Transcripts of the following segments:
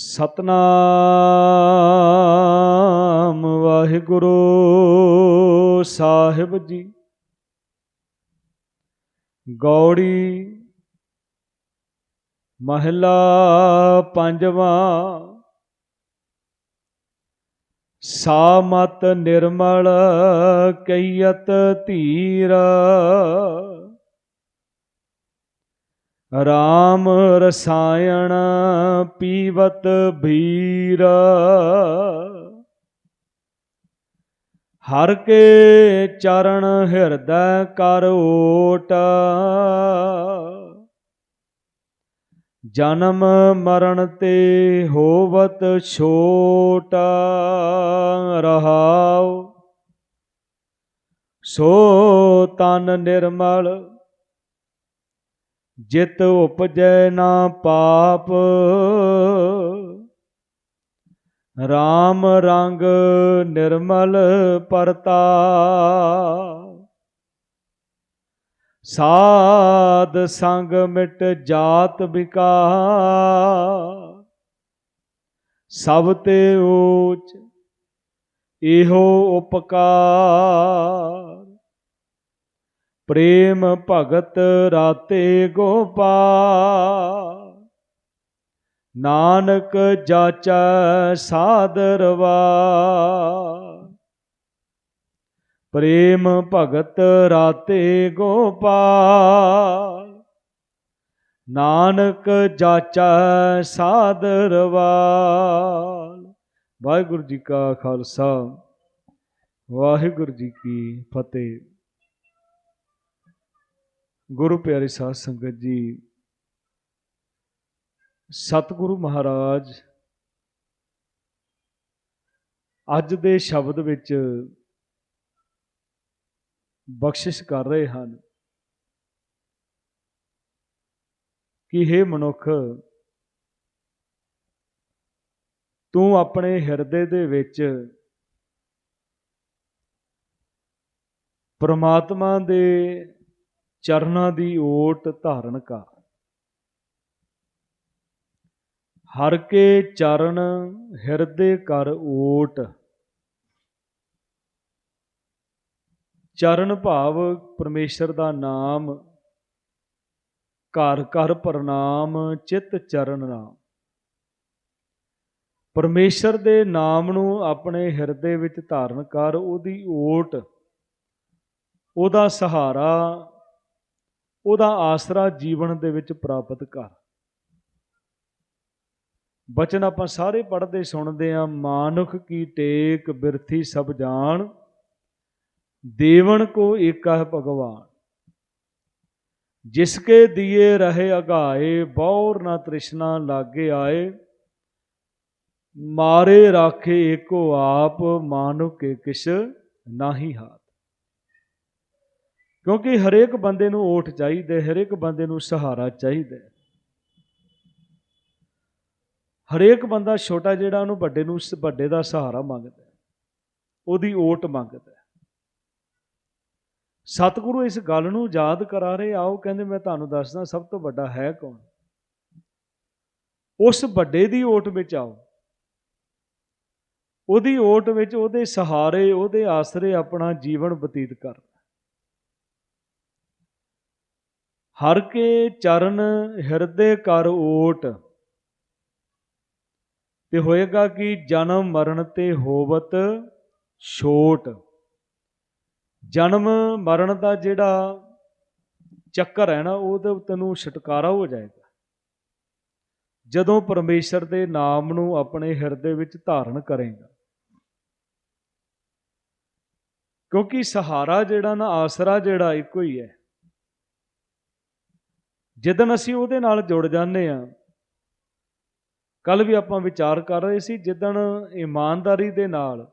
ਸਤਨਾਮ ਵਾਹਿਗੁਰੂ ਸਾਹਿਬ ਜੀ। ਗੌੜੀ ਮਹਿਲਾ ਪੰਜਵਾਂ। ਸਾਮਤ ਨਿਰਮਲ ਕਈਅਤ ਧੀਰ। ਰਾਮ ਰਸਾਇਣ ਪੀਵਤ ਭੀਰ ਹਰ ਕੇ ਚਰਨ ਹਿਰਦੈ ਕਰ ਓਟ। ਜਨਮ ਮਰਨ ਤੇ ਹੋਵਤ ਛੋਟ। ਰਹਾਉ ਸੋ ਤਨ ਨਿਰਮਲ ਜਿਤ ਉਪਜੈ ਨਾ ਪਾਪ। RAM ਰੰਗ ਨਿਰਮਲ ਪਰਤਾ। ਸਾਧ ਸੰਗ ਮਿਟ ਜਾਤ ਵਿਕਾਰ ਸਭ ਤੇ ਊਚ ਇਹੋ ਉਪਕਾਰ। ਪ੍ਰੇਮ ਭਗਤ ਰਾਤੇ ਗੋਪਾਲ। ਨਾਨਕ ਜਾਚੈ ਸਾਦਰਵਾ ਪ੍ਰੇਮ ਭਗਤ ਰਾਤੇ ਗੋਪਾਲ। ਨਾਨਕ ਜਾਚੈ ਸਾਦਰਵਾਲ ਵਾਹਿਗੁਰੂ ਜੀ ਕਾ ਖਾਲਸਾ। ਵਾਹਿਗੁਰੂ ਜੀ ਕੀ ਫਤਿਹ। ਗੁਰੂ ਪਿਆਰੇ ਸਾਧ ਸੰਗਤ ਜੀ, ਸਤਿਗੁਰੂ ਮਹਾਰਾਜ, ਅੱਜ ਦੇ ਸ਼ਬਦ ਵਿੱਚ ਬਖਸ਼ਿਸ਼ ਕਰ ਰਹੇ ਹਨ ਕਿ हे ਮਨੁੱਖ, ਤੂੰ ਆਪਣੇ ਹਿਰਦੇ ਦੇ ਵਿੱਚ ਪਰਮਾਤਮਾ ਦੇ ਚਰਨਾਂ ਦੀ ਓਟ ਧਾਰਨ ਕਰ ਹਰ ਕੇ ਚਰਨ ਹਿਰਦੇ ਕਰ ਓਟ। ਚਰਨ ਭਾਵ ਪਰਮੇਸ਼ਰ ਦਾ ਨਾਮ। ਘਰ ਘਰ ਪ੍ਰਣਾਮ, ਚਿਤ ਚਰਨ ਨਾਮ ਪਰਮੇਸ਼ਰ ਦੇ ਨਾਮ ਨੂੰ ਆਪਣੇ ਹਿਰਦੇ ਵਿੱਚ ਧਾਰਨ ਕਰ, ਉਹਦੀ ਓਟ, ਉਹਦਾ ਸਹਾਰਾ ਉਹਦਾ ਆਸਰਾ ਜੀਵਨ ਦੇ ਵਿੱਚ ਪ੍ਰਾਪਤ ਕਰ। ਬਚਨ ਆਪਾਂ ਸਾਰੇ ਪੜ੍ਹਦੇ ਸੁਣਦੇ ਆ ਮਾਨੁਖ ਕੀ ਟੇਕ ਬਿਰਥੀ ਸਭ ਜਾਣ, ਦੇਵਨ ਕੋ ਏਕਾ ਹੈ ਭਗਵਾਨ ਜਿਸਕੇ ਦੀਏ ਰਹੇ ਅਗਾਏ, ਬੌਰ ਨਾ ਤ੍ਰਿਸ਼ਨਾ ਲਾਗੇ ਆਏ, ਮਾਰੇ ਰਾਖੇ ਏਕੋ ਆਪ ਮਾਨੁਕ ਕੇ ਕਿਛ ਨਾਹੀ ਹਾਰ। ਕਿਉਂਕਿ ਹਰੇਕ ਬੰਦੇ ਨੂੰ ਓਠ ਚਾਹੀਦਾ ਹਰੇਕ ਬੰਦੇ ਨੂੰ ਸਹਾਰਾ ਚਾਹੀਦਾ ਹਰੇਕ ਬੰਦਾ ਛੋਟਾ ਜਿਹੜਾ ਉਹਨੂੰ ਵੱਡੇ ਨੂੰ ਵੱਡੇ ਦਾ ਸਹਾਰਾ ਮੰਗਦਾ ਉਹਦੀ ਓਟ ਮੰਗਦਾ ਸਤਿਗੁਰੂ ਇਸ ਗੱਲ ਨੂੰ ਯਾਦ ਕਰਾ ਰਹੇ, ਆਓ ਕਹਿੰਦੇ ਮੈਂ ਤੁਹਾਨੂੰ ਦੱਸਦਾ ਸਭ ਤੋਂ ਵੱਡਾ ਹੈ ਕੌਣ? ਉਸ ਵੱਡੇ ਦੀ ਓਟ ਵਿੱਚ ਆਓ। ਉਹਦੀ ਓਟ ਵਿੱਚ ਉਹਦੇ ਸਹਾਰੇ, ਉਹਦੇ ਆਸਰੇ ਆਪਣਾ ਜੀਵਨ ਬਤੀਤ ਕਰ। ਹਰ ਕੇ ਚਰਨ ਹਿਰਦੇ ਕਰ ਓਟ। ਤੇ ਹੋਏਗਾ ਕਿ ਜਨਮ ਮਰਨ ਤੇ ਹੋਵਤ ਛੋਟ। ਜਨਮ ਮਰਨ ਦਾ ਜਿਹੜਾ ਚੱਕਰ ਹੈ ਨਾ, ਉਹਦੇ ਤੈਨੂੰ ਛੁਟਕਾਰਾ ਹੋ ਜਾਏਗਾ। ਜਦੋਂ ਪਰਮੇਸ਼ਰ ਦੇ ਨਾਮ ਨੂੰ ਆਪਣੇ ਹਿਰਦੇ ਵਿੱਚ ਧਾਰਨ ਕਰੇਗਾ। ਕਿਉਂਕਿ ਸਹਾਰਾ ਜਿਹੜਾ ਨਾ, ਆਸਰਾ ਜਿਹੜਾ ਇੱਕੋ ਹੀ ਹੈ। ਜਦੋਂ ਅਸੀਂ ਉਹਦੇ ਨਾਲ ਜੁੜ ਜਾਂਦੇ ਆ ਕੱਲ ਵੀ ਆਪਾਂ ਵਿਚਾਰ ਕਰ ਰਹੇ ਸੀ, ਜਿੱਦਣ ਇਮਾਨਦਾਰੀ ਦੇ ਨਾਲ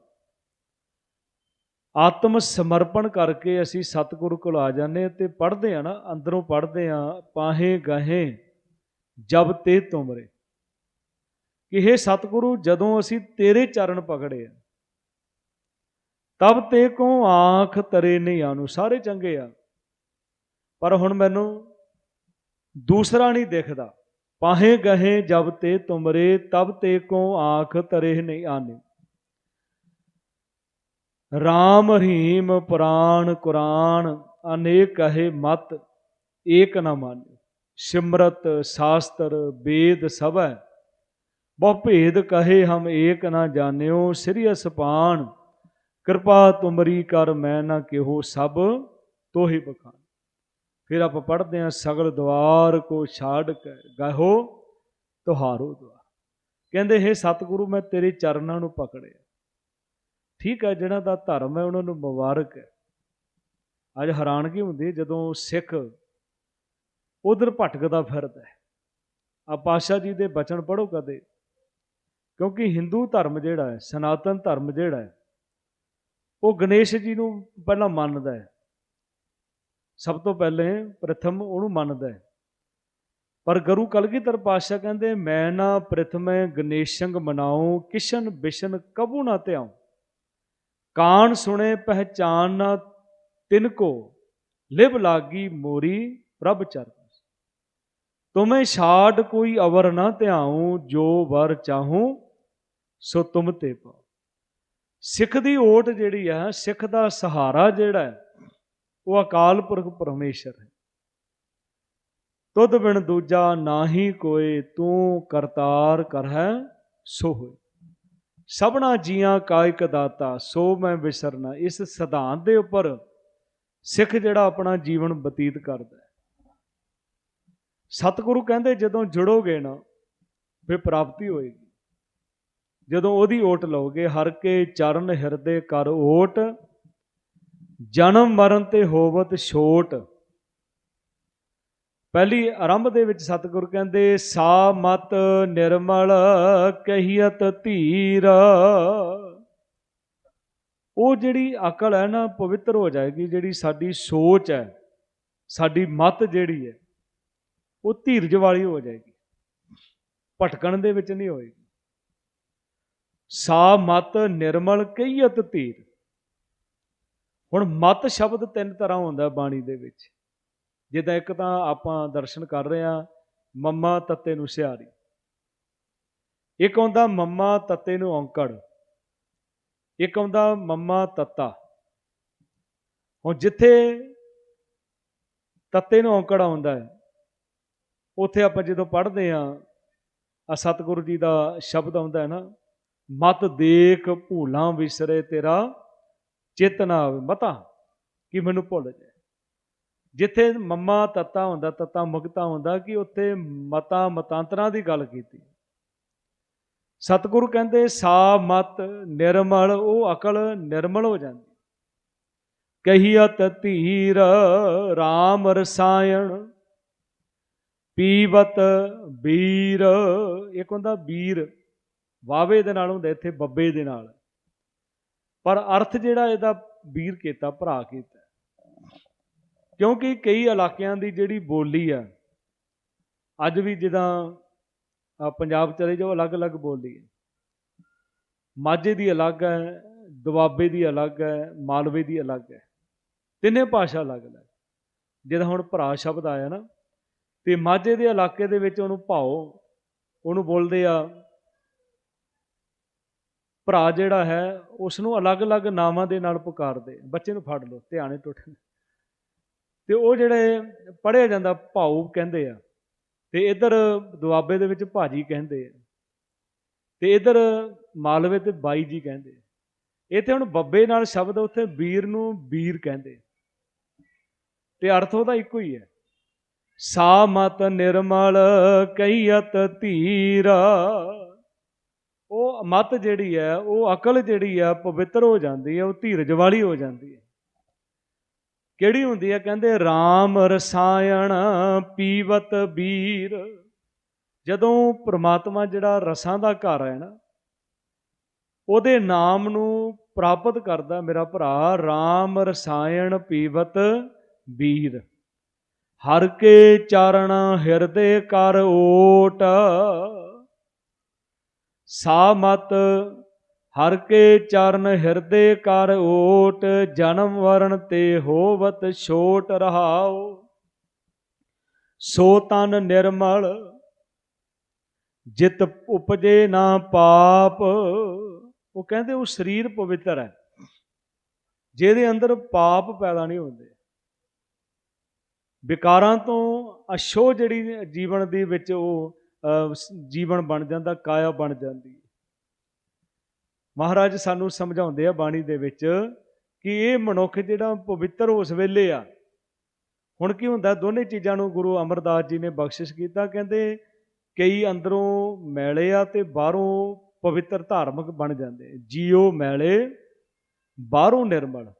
ਆਤਮ ਸਮਰਪਣ ਕਰਕੇ ਅਸੀਂ ਸਤਿਗੁਰੂ ਕੋਲ ਆ ਜਾਂਦੇ ਆ ਤੇ ਪੜ੍ਹਦੇ ਆ ਨਾ, ਅੰਦਰੋਂ ਪੜ੍ਹਦੇ ਆ ਪਾਹੇ ਗਹੇ, ਜਬ ਤੇ ਤੁਮਰੇ। ਕਿ ਇਹ ਸਤਿਗੁਰੂ, ਜਦੋਂ ਅਸੀਂ ਤੇਰੇ ਚਰਨ ਪਕੜੇ ਆ ਤਬ ਤੇ ਕੋ ਆਂਖ ਤਰੇ ਨਹੀਂ ਆਨੂੰ ਸਾਰੇ ਚੰਗੇ ਆ। ਪਰ ਹੁਣ ਮੈਨੂੰ ਦੂਸਰਾ ਨਹੀਂ ਦਿਖਦਾ। ਪਾਹੇ ਗਹੇ ਜਬ ਤੇ ਤੁਮਰੇ, ਤਬ ਤੇ ਕੋ ਆਖ ਤਰੇ ਨਹੀਂ ਆਨੇ। ਰਾਮ ਰਹੀਮ ਪੁਰਾਣ ਕੁਰਾਨ, ਅਨੇਕ ਕਹੇ ਮਤ, ਏਕ ਨਾ ਮਾਨੇ। ਸਿਮਰਤ, ਸ਼ਾਸਤਰ ਵੇਦ ਸਭੈ। ਬਹੁ ਭੇਦ ਕਹੇ ਹਮ ਏਕ ਨਾ ਜਾਣਿਓ, ਸ੍ਰੀ ਅਸਪਾਨ। ਕਿਰਪਾ ਤੁਮਰੀ ਕਰ ਮੈਂ ਨਾ ਕਿਹੋ ਸਭ, ਤੋਹੀ ਬਖਾਨ। ਫਿਰ ਆਪਾਂ ਪੜ੍ਹਦੇ ਹਾਂ, ਸਗਲ ਦਵਾਰ ਕੋ ਛਾੜ ਕੇ ਗਹੋ ਤੁਹਾਰੋ ਦਵਾਰ ਕਹਿੰਦੇ, ਹੈ ਸਤਿਗੁਰੂ, ਮੈਂ ਤੇਰੇ ਚਰਨਾਂ ਨੂੰ ਪਕੜਿਆ। ਠੀਕ ਹੈ ਜਿਹੜਾ ਦਾ ਧਰਮ ਹੈ, ਉਹਨਾਂ ਨੂੰ ਮੁਬਾਰਕ ਹੈ। ਅੱਜ ਹੈਰਾਨਗੀ ਹੁੰਦੀ ਜਦੋਂ ਸਿੱਖ ਉਧਰ ਭਟਕਦਾ ਫਿਰਦਾ ਆ ਪਾਸ਼ਾ ਜੀ ਦੇ ਬਚਨ ਪੜੋ ਕਦੇ। ਕਿਉਂਕਿ ਹਿੰਦੂ ਧਰਮ ਜਿਹੜਾ ਹੈ, ਸਨਾਤਨ ਧਰਮ ਜਿਹੜਾ ਹੈ, ਉਹ ਗਣੇਸ਼ ਜੀ ਨੂੰ ਪਹਿਲਾਂ ਮੰਨਦਾ ਹੈ। ਸਭ ਤੋਂ ਪਹਿਲੇ ਪ੍ਰਥਮ ਉਹਨੂੰ ਮੰਨਦਾ ਹੈ। ਪਰ ਗੁਰੂ ਕਲਗੀਧਰ ਪਾਤਸ਼ਾਹ ਕਹਿੰਦੇ, ਮੈਂ ਨਾ ਪ੍ਰਥਮੇ ਗਣੇਸ਼ੰਗ ਮਨਾਉ, ਕਿਸ਼ਨ ਬਿਸ਼ਨ ਕਬੂ ਨਾ ਧਿਆਉ। ਕਾਨ ਸੁਣੇ ਪਹਿਚਾਨ ਨਾ ਤਿਨ ਕੋ, ਲਿਵ ਲਾਗੀ ਮੋਰੀ ਪ੍ਰਭ ਚਰਨ ਤੁਮੇ ਛਾੜ ਕੋਈ ਅਵਰ ਨਾ ਧਿਆਉ, ਜੋ ਵਰ ਚਾਹੂੰ, ਸੋ ਤੁਮ ਤੇ ਪਾਉ ਸਿੱਖ ਦੀ ਓਟ ਜਿਹੜੀ ਆ, ਸਿੱਖ ਦਾ ਸਹਾਰਾ ਜਿਹੜਾ ਹੈ ਉਹ ਅਕਾਲ ਪੁਰਖ ਪਰਮੇਸ਼ਰ ਹੈ। ਤੁਧ ਬਿਨ ਦੂਜਾ ਨਾਹੀ ਕੋਏ, ਤੂੰ ਕਰਤਾਰ ਕਰਹਿ ਸੋ ਹੋਏ। ਸਭਨਾ ਜੀਆਂ ਕਾ ਇਕ ਦਾਤਾ, ਸੋ ਮੈਂ ਵਿਸਰਨਾ। ਇਸ ਸਿਧਾਂਤ ਦੇ ਉੱਪਰ ਸਿੱਖ ਜਿਹੜਾ ਆਪਣਾ ਜੀਵਨ ਬਤੀਤ ਕਰਦਾ ਹੈ। ਸਤਿਗੁਰੂ ਕਹਿੰਦੇ, ਜਦੋਂ ਜੁੜੋਗੇ ਨਾ, ਫਿਰ ਪ੍ਰਾਪਤੀ ਹੋਏਗੀ। ਜਦੋਂ ਉਹਦੀ ਓਟ ਲਓਗੇ, ਹਰ ਕੇ ਚਰਨ ਹਿਰਦੇ ਕਰ ਓਟ ਜਨਮ ਮਰਨ ਤੇ ਹੋਵਤ ਛੋਟ। ਪਹਿਲੀ ਆਰੰਭ ਦੇ ਵਿੱਚ ਸਤਿਗੁਰ ਕਹਿੰਦੇ, ਸਾ ਮਤ ਨਿਰਮਲ ਕਹੀਅਤ ਧੀਰ। ਉਹ ਜਿਹੜੀ ਅਕਲ ਹੈ ਨਾ, ਪਵਿੱਤਰ ਹੋ ਜਾਏਗੀ, ਜਿਹੜੀ ਸਾਡੀ ਸੋਚ ਹੈ, ਸਾਡੀ ਮਤ ਜਿਹੜੀ ਹੈ, ਉਹ ਧੀਰਜ ਵਾਲੀ ਹੋ ਜਾਏਗੀ। ਭਟਕਣ ਦੇ ਵਿੱਚ ਨਹੀਂ ਹੋਏਗੀ। ਸਾ ਮਤ ਨਿਰਮਲ ਕਈਅਤ ਧੀਰ। ਹੁਣ ਮਤ ਸ਼ਬਦ ਤਿੰਨ ਤਰ੍ਹਾਂ ਹੁੰਦਾ ਬਾਣੀ ਦੇ ਵਿੱਚ। ਜਿੱਦਾਂ ਇੱਕ ਤਾਂ ਆਪਾਂ ਦਰਸ਼ਨ ਕਰ ਰਹੇ ਆ ਮੰਮਾ ਤੱਤੇ ਨੂੰ ਸਿਆਰੀ ਇੱਕ ਹੁੰਦਾ ਮੰਮਾ ਤੱਤੇ ਨੂੰ ਔਂਕੜ। ਇੱਕ ਹੁੰਦਾ ਮੰਮਾ ਤੱਤਾ। ਹੁਣ ਜਿੱਥੇ ਤੱਤੇ ਨੂੰ ਔਂਕੜ ਆਉਂਦਾ ਹੈ, ਉੱਥੇ ਆਪਾਂ ਜਦੋਂ ਪੜ੍ਹਦੇ ਆ ਆ ਸਤਿਗੁਰੂ ਜੀ ਦਾ ਸ਼ਬਦ ਆਉਂਦਾ ਹੈ ਨਾ, ਮਤ ਦੇਖ ਭੂਲਾਂ ਵਿਸਰੇ ਤੇਰਾ ਚੇਤਨਾ ਆਵੇ, ਮਤਾ ਕਿ ਮੈਨੂੰ ਭੁੱਲ ਜਾਏ। ਜਿੱਥੇ ਮੰਮਾ, ਤਤਾ ਹੁੰਦਾ, ਤਤਾ ਮੁਕਤਾ ਹੁੰਦਾ ਕਿ ਉੱਥੇ ਮਤਾ, ਮਤਾਂਤਰਾਂ ਦੀ ਗੱਲ ਕੀਤੀ। ਸਤਿਗੁਰੂ ਕਹਿੰਦੇ, ਸਾ ਮਤ ਨਿਰਮਲ, ਉਹ ਅਕਲ ਨਿਰਮਲ ਹੋ ਜਾਂਦੀ। ਕਹੀਅਤ ਧੀਰ RAM ਰਸਾਇਣ, ਪੀਵਤ ਵੀਰ ਇੱਕ ਹੁੰਦਾ ਵੀਰ ਵਾਵੇ ਦੇ ਨਾਲ ਹੁੰਦਾ, ਇੱਥੇ ਬੱਬੇ ਦੇ ਨਾਲ। ਪਰ ਅਰਥ ਜਿਹੜਾ ਇਹਦਾ ਵੀਰ ਕੀਤਾ, ਭਰਾ ਕੀਤਾ। ਕਿਉਂਕਿ ਕਈ ਇਲਾਕਿਆਂ ਦੀ ਜਿਹੜੀ ਬੋਲੀ ਆ, ਅੱਜ ਵੀ ਜਿੱਦਾਂ ਪੰਜਾਬ ਚਲੇ ਜਾਓ, ਅਲੱਗ-ਅਲੱਗ ਬੋਲੀ ਹੈ ਮਾਝੇ ਦੀ ਅਲੱਗ ਹੈ ਦੁਆਬੇ ਦੀ ਅਲੱਗ ਹੈ ਮਾਲਵੇ ਦੀ ਅਲੱਗ ਹੈ ਤਿੰਨੇ ਭਾਸ਼ਾ ਅਲੱਗ-ਅਲੱਗ। ਜਿਹਦਾ ਹੁਣ ਭਰਾ ਸ਼ਬਦ ਆਇਆ ਨਾ, ਤੇ ਮਾਝੇ ਦੇ ਇਲਾਕੇ ਦੇ ਵਿੱਚ ਉਹਨੂੰ ਭਾਓ, ਉਹਨੂੰ ਬੋਲਦੇ ਆ ਭਰਾ ਜਿਹੜਾ ਹੈ ਉਸ ਨੂੰ ਅਲੱਗ-ਅਲੱਗ ਨਾਵਾਂ ਦੇ ਨਾਲ ਪੁਕਾਰਦੇ ਬੱਚੇ ਨੂੰ ਫੜ ਲਓ, ਧਿਆਨੇ ਟੁੱਟ ਤੇ ਉਹ ਜਿਹੜੇ ਪੜਿਆ ਜਾਂਦਾ ਭਾਉ ਕਹਿੰਦੇ ਆ, ਤੇ ਇਧਰ ਦੁਆਬੇ ਦੇ ਵਿੱਚ ਭਾਜੀ ਕਹਿੰਦੇ ਆ, ਤੇ ਇਧਰ ਮਾਲਵੇ ਤੇ ਬਾਈ ਜੀ ਕਹਿੰਦੇ ਇੱਥੇ ਹੁਣ ਬੱਬੇ ਨਾਲ ਸ਼ਬਦ ਉੱਥੇ ਵੀਰ ਨੂੰ ਵੀਰ ਕਹਿੰਦੇ ਤੇ ਅਰਥ ਉਹਦਾ ਇੱਕੋ ਹੀ ਹੈ। ਸਾ ਮਤ ਨਿਰਮਲ ਕਈਅਤ ਧੀਰਾ ਉਹ ਮਤ ਜਿਹੜੀ ਹੈ, ਉਹ ਅਕਲ ਜਿਹੜੀ ਹੈ, ਪਵਿੱਤਰ ਹੋ ਜਾਂਦੀ ਹੈ, ਉਹ ਧੀਰਜ ਵਾਲੀ ਹੋ ਜਾਂਦੀ ਹੈ। ਕਿਹੜੀ ਹੁੰਦੀ ਹੈ? ਕਹਿੰਦੇ RAM ਰਸਾਇਣ ਪੀਵਤ ਵੀਰ ਜਦੋਂ ਪ੍ਰਮਾਤਮਾ ਜਿਹੜਾ ਰਸਾਂ ਦਾ ਘਰ ਹੈ ਨਾ, ਉਹਦੇ ਨਾਮ ਨੂੰ ਪ੍ਰਾਪਤ ਕਰਦਾ, ਮੇਰਾ ਭਰਾ RAM ਰਸਾਇਣ ਪੀਵਤ ਵੀਰ ਹਰ ਕੇ ਚਰਨ ਹਿਰਦੇ ਕਰ ਓਟ। ਸਾ ਮਤ, ਹਰ ਕੇ ਚਰਨ ਹਿਰਦੇ ਕਰ ਓਟ, ਜਨਮ ਵਰਨ ਤੇ ਹੋਵਤ ਛੋਟ ਰਹਾਓ ਸੋ ਤਨ ਨਿਰਮਲ, ਜਿਤ ਉਪਜੇ ਨਾ ਪਾਪ। ਉਹ ਕਹਿੰਦੇ ਉਹ ਸਰੀਰ ਪਵਿੱਤਰ ਹੈ, ਜਿਹਦੇ ਅੰਦਰ ਪਾਪ ਪੈਦਾ ਨਹੀਂ ਹੁੰਦੇ। ਵਿਕਾਰਾਂ ਤੋਂ ਅਸ਼ੋ ਜਿਹੜੀ ਜੀਵਨ ਦੇ ਵਿੱਚ ਉਹ ਜੀਵਨ ਬਣ ਜਾਂਦਾ, ਕਾਇਆ ਬਣ ਜਾਂਦੀ। ਹੈ ਮਹਾਰਾਜ ਸਾਨੂੰ ਸਮਝਾਉਂਦੇ ਆ ਬਾਣੀ ਦੇ ਵਿੱਚ ਕਿ ਇਹ ਮਨੁੱਖ ਜਿਹੜਾ ਪਵਿੱਤਰ ਉਸ ਵੇਲੇ ਆ। ਹੁਣ ਕੀ ਹੁੰਦਾ, ਦੋਨੇ ਚੀਜ਼ਾਂ ਨੂੰ ਗੁਰੂ ਅਮਰਦਾਸ ਜੀ ਨੇ ਬਖਸ਼ਿਸ਼ ਕੀਤਾ, ਕਹਿੰਦੇ ਕਈ ਅੰਦਰੋਂ ਮੈਲੇ ਆ ਤੇ ਬਾਹਰੋਂ ਪਵਿੱਤਰ ਧਾਰਮਿਕ ਬਣ ਜਾਂਦੇ। ਜੀਓ ਮੈਲੇ, ਬਾਹਰੋਂ ਨਿਰਮਲ।